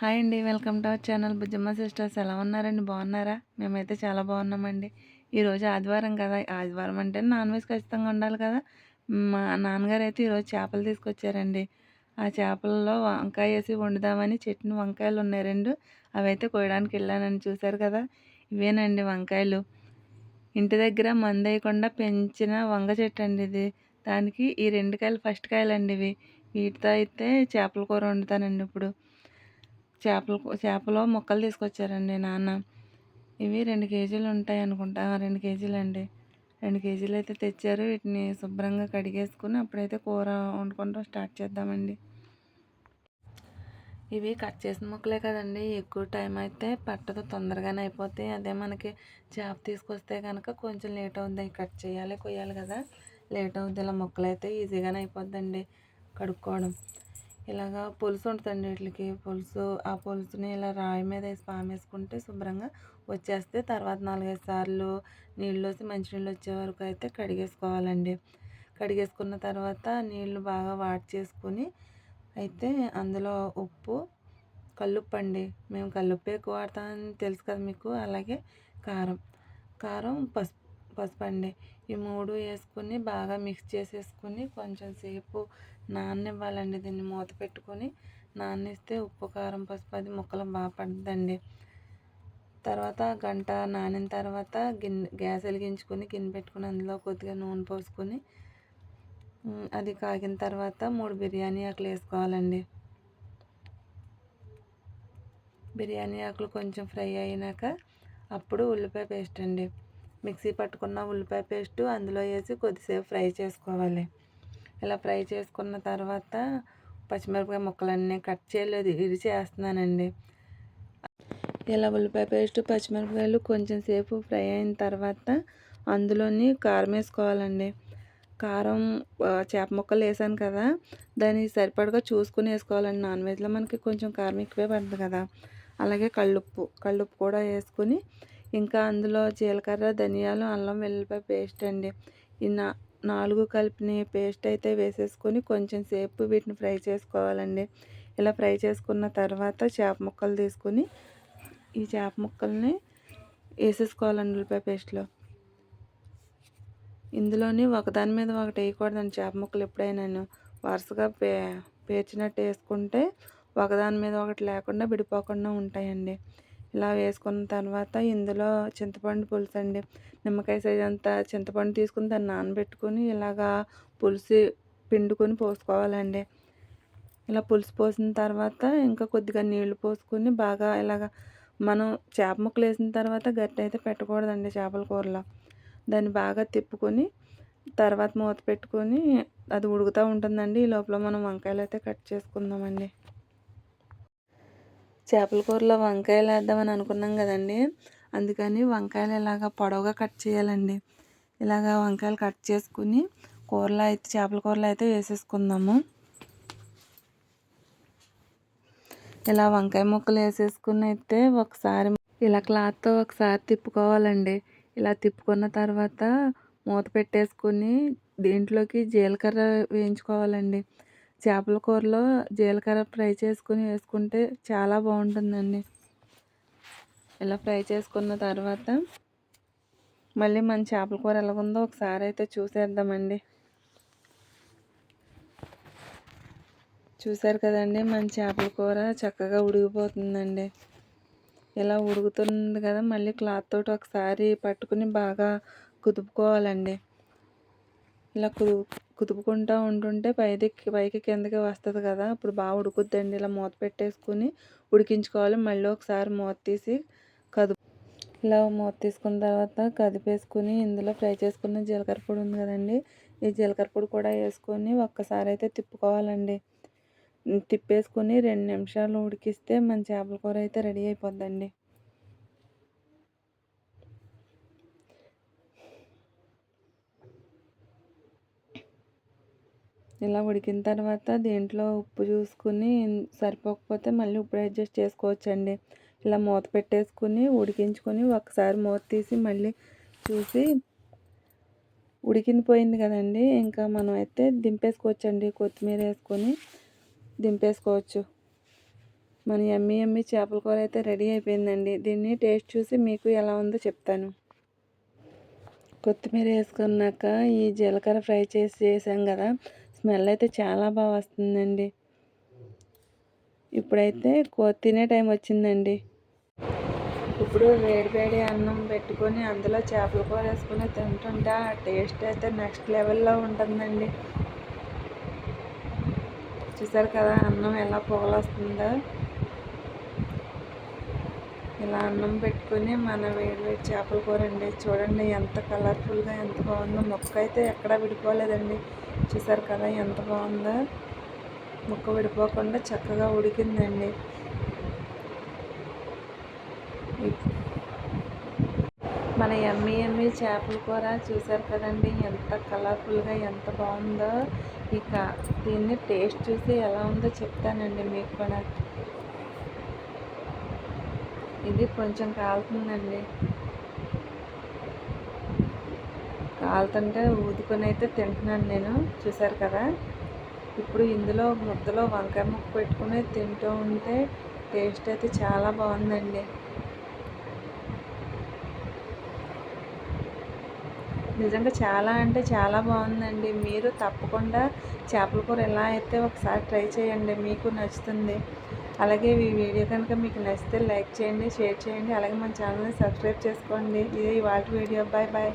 Hi అండి welcome to our channel Bujjamma sisters. ఎలా ఉన్నారండి? బాగున్నారా? మేమైతే చాలా బాగున్నామండి. ఈరోజు ఆదివారం కదా. ఆదివారం అంటే నాన్ వెజ్ ఖచ్చితంగా ఉండాలి కదా. మా నాన్నగారు అయితే ఈరోజు చేపలు తీసుకొచ్చారండి. ఆ చేపలలో వంకాయ వేసి వండుదామని చెట్టు వంకాయలు ఉన్నాయి రెండు. అవి అయితే కోయడానికి వెళ్ళానని చూశారు కదా. ఇవేనండి వంకాయలు. ఇంటి దగ్గర మందేయకుండా పెంచిన వంగ చెట్టు అండి ఇది. దానికి ఈ రెండు కాయలు ఫస్ట్ కాయలు అండి ఇవి. వీటితో అయితే చేపల కూర వండుతానండి ఇప్పుడు. చేపలు చేపలో ముక్కలు తీసుకొచ్చారండి నాన్న. ఇవి రెండు కేజీలు ఉంటాయి అనుకుంటా. రెండు కేజీలు అండి రెండు కేజీలు అయితే తెచ్చారు. వీటిని శుభ్రంగా కడిగేసుకుని అప్పుడైతే కూర వండుకుంటాం స్టార్ట్ చేద్దామండి. ఇవి కట్ చేసిన ముక్కలే కదండి. ఎక్కువ టైం అయితే పట్టదు. తొందరగానే అయిపోతాయి అదే మనకి చేప తీసుకొస్తే కనుక కొంచెం లేట్ అవుతుంది కట్ చేయాలి కొయ్యాలి కదా. లేట్ అవుతుంది ఇలా ముక్కలు అయితే ఈజీగానే అయిపోద్దండి కడుక్కోవడం. ఇలాగా పులుసు ఉంటుందండి వీటికి. పులుసు ఆ పులుసుని ఇలా రాయి మీద వేసి పామేసుకుంటే శుభ్రంగా వచ్చేస్తే తర్వాత నాలుగైదు సార్లు నీళ్ళు వచ్చి మంచినీళ్ళు వచ్చే వరకు అయితే కడిగేసుకోవాలండి. కడిగేసుకున్న తర్వాత నీళ్ళు బాగా వాట్ చేసుకుని అయితే అందులో ఉప్పు కల్లుప్పు అండి. మేము కల్లుప్పు ఎక్కువ వాడతామని తెలుసు కదా మీకు. అలాగే కారం. కారం పసుపు పసుపు అండి. ఈ మూడు వేసుకుని బాగా మిక్స్ చేసేసుకుని కొంచెం సేపు నాననివ్వాలండి దీన్ని మూత పెట్టుకొని. నానిస్తే ఉప్పు కారం పసుపు అది ముక్కలు బాగా పడుతుందండి తర్వాత గంట నానిన తర్వాత గిన్నె గ్యాస్ వెలిగించుకొని గిన్నె పెట్టుకుని అందులో కొద్దిగా నూనె పోసుకొని అది కాగిన తర్వాత మూడు బిర్యానీ ఆకులు వేసుకోవాలండి. బిర్యానీ ఆకులు కొంచెం ఫ్రై అయినాక అప్పుడు ఉల్లిపాయ పేస్ట్ అండి. మిక్సీ పట్టుకున్న ఉల్లిపాయ పేస్ట్ అందులో వేసి కొద్దిసేపు ఫ్రై చేసుకోవాలి. ఇలా ఫ్రై చేసుకున్న తర్వాత పచ్చిమిరపకాయ ముక్కలన్నీ కట్ చేయలేదు ఇది చేస్తున్నానండి. ఇలా ఉల్లిపాయ పేస్ట్ పచ్చిమిరపకాయలు కొంచెం సేపు ఫ్రై అయిన తర్వాత అందులోని కారం వేసుకోవాలండి. కారం చేప ముక్కలు వేసాను కదా దానికి సరిపడగా చూసుకుని వేసుకోవాలండి. నాన్ వెజ్లో మనకి కొంచెం కారం ఎక్కువే పడుతుంది కదా. అలాగే కళ్ళుప్పు కళ్ళుప్పు కూడా వేసుకుని ఇంకా అందులో జీలకర్ర ధనియాలు అల్లం వెల్లిపాయ పేస్ట్ అండి. ఇన్న నాలుగు కలిపిన పేస్ట్ అయితే వేసేసుకొని కొంచెం సేపు వీటిని ఫ్రై చేసుకోవాలండి. ఇలా ఫ్రై చేసుకున్న తర్వాత చేప ముక్కలు తీసుకొని ఈ చేప ముక్కల్ని వేసేసుకోవాలండి ఉల్లిపాయ పేస్ట్లో. ఇందులోని ఒకదాని మీద ఒకటి వేయకూడదండి చేప ముక్కలు ఎప్పుడైనా వరుసగా పే పేర్చినట్టు వేసుకుంటే ఒకదాని మీద ఒకటి లేకుండా విడిపోకుండా ఉంటాయండి. ఇలా వేసుకున్న తర్వాత ఇందులో చింతపండు పులుసు అండి నిమ్మకాయ సైజ్ అంత చింతపండు తీసుకుని దాన్ని నానబెట్టుకొని ఇలాగా పులుసు పిండుకొని పోసుకోవాలండి. ఇలా పులుసు పోసిన తర్వాత ఇంకా కొద్దిగా నీళ్ళు పోసుకొని బాగా ఇలాగ మనం చేప ముక్కలు వేసిన తర్వాత గట్టి అయితే పెట్టకూడదండి చేపల కూరలో. దాన్ని బాగా తిప్పుకొని తర్వాత మూత పెట్టుకొని అది ఉడుకుతూ ఉంటుందండి. ఈ లోపల మనం వంకాయలు అయితే కట్ చేసుకుందామండి. చేపల కూరలో వంకాయలు వేద్దామని అనుకున్నాం కదండి. అందుకని వంకాయలు ఇలాగ పొడవుగా కట్ చేయాలండి. ఇలాగ వంకాయలు కట్ చేసుకుని కూరలో అయితే చేపల కూరలో అయితే వేసేసుకుందాము. ఇలా వంకాయ ముక్కలు వేసేసుకుని అయితే ఒకసారి ఇలా క్లాత్తో ఒకసారి తిప్పుకోవాలండి. ఇలా తిప్పుకున్న తర్వాత మూత పెట్టేసుకుని దీంట్లోకి జీలకర్ర వేయించుకోవాలండి. చేపల కూరలో జీలకర్ర ఫ్రై చేసుకుని వేసుకుంటే చాలా బాగుంటుందండి. ఇలా ఫ్రై చేసుకున్న తర్వాత మళ్ళీ మన చేపల కూర ఎలాగుందో ఒకసారి అయితే చూసేద్దామండి. చూసారు కదండి మన చేపల కూర చక్కగా ఉడికిపోతుందండి. ఇలా ఉడుకుతుంది కదా మళ్ళీ క్లాత్ తోటి ఒకసారి పట్టుకుని బాగా కుదుపుకోవాలండి. ఇలా కుదు కుదుపుకుంటూ ఉంటుంటే పైది పైకి కిందకి వస్తుంది కదా. అప్పుడు బాగా ఉడుకుద్దండి. ఇలా మూత పెట్టేసుకుని ఉడికించుకోవాలి. మళ్ళీ ఒకసారి మూత తీసి కదుపు ఇలా మూత తీసుకున్న తర్వాత కదిపేసుకుని ఇందులో ఫ్రై చేసుకున్న జీలకర్ర పొడి ఉంది కదండి. ఈ జీలకర్ర పొడి కూడా వేసుకొని ఒక్కసారి అయితే తిప్పుకోవాలండి. తిప్పేసుకుని రెండు నిమిషాలు ఉడికిస్తే మన చేపల కూర అయితే రెడీ అయిపోద్దండి. ఇలా ఉడికిన తర్వాత దీంట్లో ఉప్పు చూసుకుని సరిపోకపోతే మళ్ళీ ఉప్పు అడ్జస్ట్ చేసుకోవచ్చండి. ఇలా మూత పెట్టేసుకుని ఉడికించుకొని ఒకసారి మూత తీసి మళ్ళీ చూసి ఉడికింది పోయింది కదండి. ఇంకా మనం అయితే దింపేసుకోవచ్చండి. కొత్తిమీర వేసుకొని దింపేసుకోవచ్చు. మన ఎమ్మి ఎమ్మి చేపల కూర అయితే రెడీ అయిపోయిందండి. దీన్ని టేస్ట్ చూసి మీకు ఎలా ఉందో చెప్తాను. కొత్తిమీర వేసుకున్నాక ఈ జీలకర్ర ఫ్రై చేసి చేసాం కదా స్మెల్ అయితే చాలా బాగా వస్తుందండి. ఇప్పుడైతే తినే టైం వచ్చిందండి. ఇప్పుడు వేడి వేడి అన్నం పెట్టుకొని అందులో చేపల కూర వేసుకొని తింటుంటే ఆ టేస్ట్ అయితే నెక్స్ట్ లెవెల్లో ఉంటుందండి. చూసారు కదా అన్నం ఎలా పొగలొస్తుందో ఇలా అన్నం పెట్టుకుని మన వేడి వేడి చేపల కూర అండి. చూడండి ఎంత కలర్ఫుల్గా ఎంత బాగుందో. మొక్క అయితే ఎక్కడా విడిపోలేదండి. చూసారు కదా ఎంత బాగుందో. ముక్క విడిపోకుండా చక్కగా ఉడికిందండి. మన ఎమ్మి ఎమ్మి చేపల కూర చూసారు కదండి. ఎంత కలర్ఫుల్గా ఎంత బాగుందో. ఇక దీన్ని టేస్ట్ చూసి ఎలా ఉందో చెప్తానండి మీకు కూడా. ఇది కొంచెం కాలుతుందండి. కాలుతుంటే ఊదుకొని అయితే తింటున్నాను నేను చూసారు కదా? ఇప్పుడు ఇందులో ముద్దలో వంకాయ ముక్క పెట్టుకుని తింటూ ఉంటే టేస్ట్ అయితే చాలా బాగుందండి. నిజంగా చాలా అంటే చాలా బాగుందండి. మీరు తప్పకుండా చేపల కూర ఎలా అయితే ఒకసారి ట్రై చేయండి మీకు నచ్చుతుంది. అలాగే ఈ వీడియో కనుక మీకు నచ్చితే లైక్ చేయండి షేర్ చేయండి అలాగే మన ఛానల్ని సబ్స్క్రైబ్ చేసుకోండి. ఇది ఇవాళ వీడియో. Bye bye